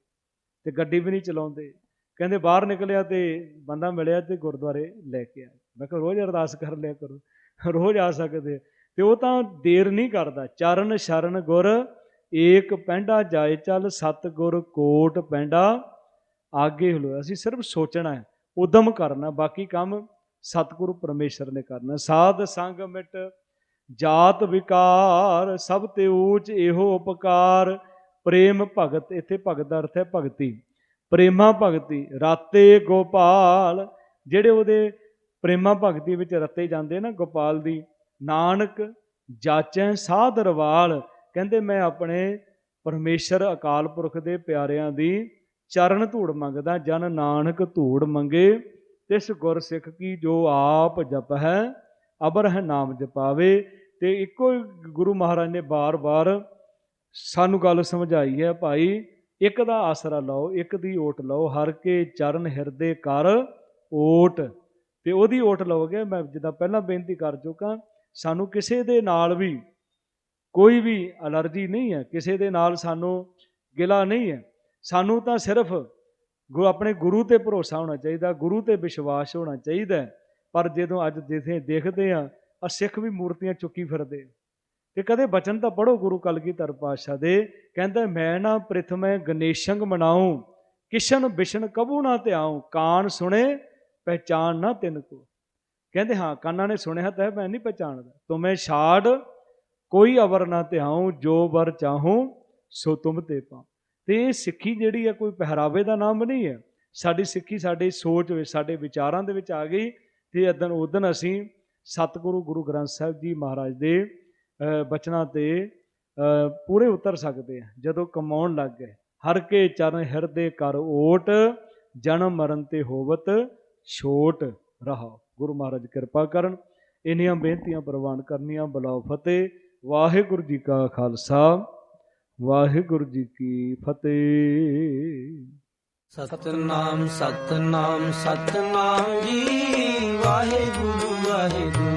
ਤੇ ਗੱਡੀ ਵੀ ਨਹੀਂ ਚਲਾਉਂਦੇ। ਕਹਿੰਦੇ ਬਾਹਰ ਨਿਕਲਿਆ ਤੇ ਬੰਦਾ ਮਿਲਿਆ ਤੇ ਗੁਰਦੁਆਰੇ ਲੈ ਕੇ ਆਇਆ। ਮੈਂ ਕਿਹਾ ਰੋਜ਼ ਅਰਦਾਸ ਕਰ ਲਿਆ ਕਰੋ, ਰੋਜ਼ ਆ ਸਕਦੇ। ਤੇ ਉਹ ਤਾਂ ਦੇਰ ਨਹੀਂ ਕਰਦਾ। ਚਰਨ ਸ਼ਰਨ ਗੁਰ ਏਕ ਪੈਂਡਾ ਜਾਏ ਚੱਲ ਸਤ ਗੁਰ ਕੋਟ ਪੈਂਡਾ ਆਗੇ ਹਲੋ ਅਸੀਂ ਸਿਰਫ ਸੋਚਣਾ ਹੈ, ਉਦਮ ਕਰਨਾ, ਬਾਕੀ ਕੰਮ ਸਤਿਗੁਰੂ ਪਰਮੇਸ਼ਰ ਨੇ ਕਰਨਾ। ਸਾਧ ਸੰਗ ਮਿਟ ਜਾਤ ਵਿਕਾਰ, ਸਭ ਤੇ ਊਚ ਇਹੋ ਉਪਕਾਰ। ਪ੍ਰੇਮ ਭਗਤ, ਇੱਥੇ ਭਗਤ ਦਾ ਅਰਥ ਹੈ ਭਗਤੀ। ਪ੍ਰੇਮਾ ਭਗਤੀ, ਰਾਤੇ ਗੋਪਾਲ। ਜਿਹੜੇ ਉਹਦੇ ਪ੍ਰੇਮਾ ਭਗਤੀ ਵਿੱਚ ਰਤੇ ਜਾਂਦੇ ਨਾ ਗੋਪਾਲ ਦੀ, ਨਾਨਕ ਜਾਚੈ ਸਾਧ ਰਵਾਲ ਕਹਿੰਦੇ ਮੈਂ ਆਪਣੇ ਪਰਮੇਸ਼ਰ ਅਕਾਲ ਪੁਰਖ ਦੇ ਪਿਆਰਿਆਂ ਦੀ ਚਰਨ ਧੂੜ ਮੰਗਦਾ, ਜਨ ਨਾਨਕ ਧੂੜ ਮੰਗੇ। ਤਿਸ ਗੁਰ ਸਿੱਖ ਕੀ ਜੋ ਆਪ ਜਪ ਹੈ ਅਬਰ ਹੈ ਨਾਮ ਜਪਾਵੇ ਤੇ ਇੱਕੋ ਹੀ ਗੁਰੂ ਮਹਾਰਾਜ ਨੇ ਬਾਰ-ਬਾਰ ਸਾਨੂੰ ਗੱਲ ਸਮਝਾਈ ਹੈ, ਭਾਈ, ਇੱਕ ਦਾ ਆਸਰਾ ਲਓ, ਇੱਕ ਦੀ ਓਟ ਲਓ, ਹਰ ਕੇ ਚਰਨ ਹਿਰਦੇ ਕਰ ਓਟ। ਤੇ ਉਹਦੀ ਓਟ ਲਓਗੇ, ਮੈਂ ਜਿੱਦਾਂ ਪਹਿਲਾਂ ਬੇਨਤੀ ਕਰ ਚੁੱਕਾ, ਸਾਨੂੰ ਕਿਸੇ ਦੇ ਨਾਲ ਵੀ ਕੋਈ ਵੀ ਅਲਰਜੀ ਨਹੀਂ ਹੈ, ਕਿਸੇ ਦੇ ਨਾਲ ਸਾਨੂੰ ਗਿਲਾ ਨਹੀਂ ਹੈ। ਸਾਨੂੰ ਤਾਂ ਸਿਰਫ ਗੁਰੂ ਆਪਣੇ ਗੁਰੂ ਤੇ ਭਰੋਸਾ ਹੋਣਾ ਚਾਹੀਦਾ, ਗੁਰੂ ਤੇ ਵਿਸ਼ਵਾਸ ਹੋਣਾ ਚਾਹੀਦਾ ਪਰ ਜਦੋਂ ਅੱਜ ਜਿਥੇ ਦੇਖਦੇ ਆ ਆ ਸਿੱਖ ਵੀ ਮੂਰਤੀਆਂ ਚੁੱਕੀ ਫਿਰਦੇ ਤੇ ਕਦੇ ਬਚਨ ਤਾਂ ਪੜੋ ਗੁਰੂ ਕਲਗੀਧਰ ਪਾਤਸ਼ਾਹ ਦੇ, ਕਹਿੰਦਾ, ਮੈਂ ਨਾ ਪ੍ਰਥਮੈ ਗਣੇਸ਼ੰਗ ਮਨਾਉ ਕਿਸ਼ਨ ਬਿਸ਼ਨ ਕਬੂ ਨਾ ਧਿਆਉ ਕਾਨ ਸੁਣੇ ਪਹਿਚਾਨ ਨਾ ਤਿਨ ਕੋ। ਕਹਿੰਦੇ, ਹਾਂ, ਕੰਨਾਂ ਨੇ ਸੁਣਿਆ ਤਾਂ ਹੈ, ਮੈਂ ਨਹੀਂ ਪਛਾਣਦਾ ਤੁਮੇ ਛਾੜ, ਕੋਈ ਅਵਰ ਨਾ ਧਿਆਉ ਜੋ ਵਰ ਚਾਹੂੰ, ਸੋ ਤੁਮ ਤੇ ਪਾ ਤੇ ਇਹ ਸਿੱਖੀ ਜਿਹੜੀ ਹੈ ਕੋਈ ਪਹਿਰਾਵੇ ਦਾ ਨਾਮ ਨਹੀਂ ਹੈ ਸਾਡੀ ਸਿੱਖੀ, ਸਾਡੇ ਸੋਚ ਵਿੱਚ, ਸਾਡੇ ਵਿਚਾਰਾਂ ਦੇ ਵਿੱਚ ਆ ਗਈ। ਤੇ ਅਦਨ ਉਦਨ ਅਸੀਂ ਸਤਿਗੁਰੂ ਗੁਰੂ ਗ੍ਰੰਥ ਸਾਹਿਬ ਜੀ ਮਹਾਰਾਜ ਦੇ ਬਚਨਾਂ ਤੇ ਪੂਰੇ ਉਤਰ ਸਕਦੇ ਆ ਜਦੋਂ ਕਮਾਉਣ ਲੱਗ ਗਏ। ਹਰ ਕੇ ਚਰਨ ਹਿਰਦੇ ਕਰ ਓਟ, ਜਨਮ ਮਰਨ ਤੇ ਹੋਵਤ ਛੋਟ ਰਹਾ। ਗੁਰੂ ਮਹਾਰਾਜ ਕਿਰਪਾ ਕਰਨ। ਇੰਨੀਆਂ ਬੇਨਤੀਆਂ ਪ੍ਰਵਾਨ ਕਰਨੀਆਂ। ਬਲਾਉ ਫਤਿਹ। ਵਾਹਿਗੁਰੂ ਜੀ ਕਾ ਖਾਲਸਾ। ਵਾਹਿਗੁਰੂ ਜੀ ਕੀ ਫਤਿਹ। ਸਤਨਾਮ ਸਤਨਾਮ ਸਤਨਾਮ ਜੀ। ਵਾਹਿਗੁਰੂ ਵਾਹਿਗੁਰੂ।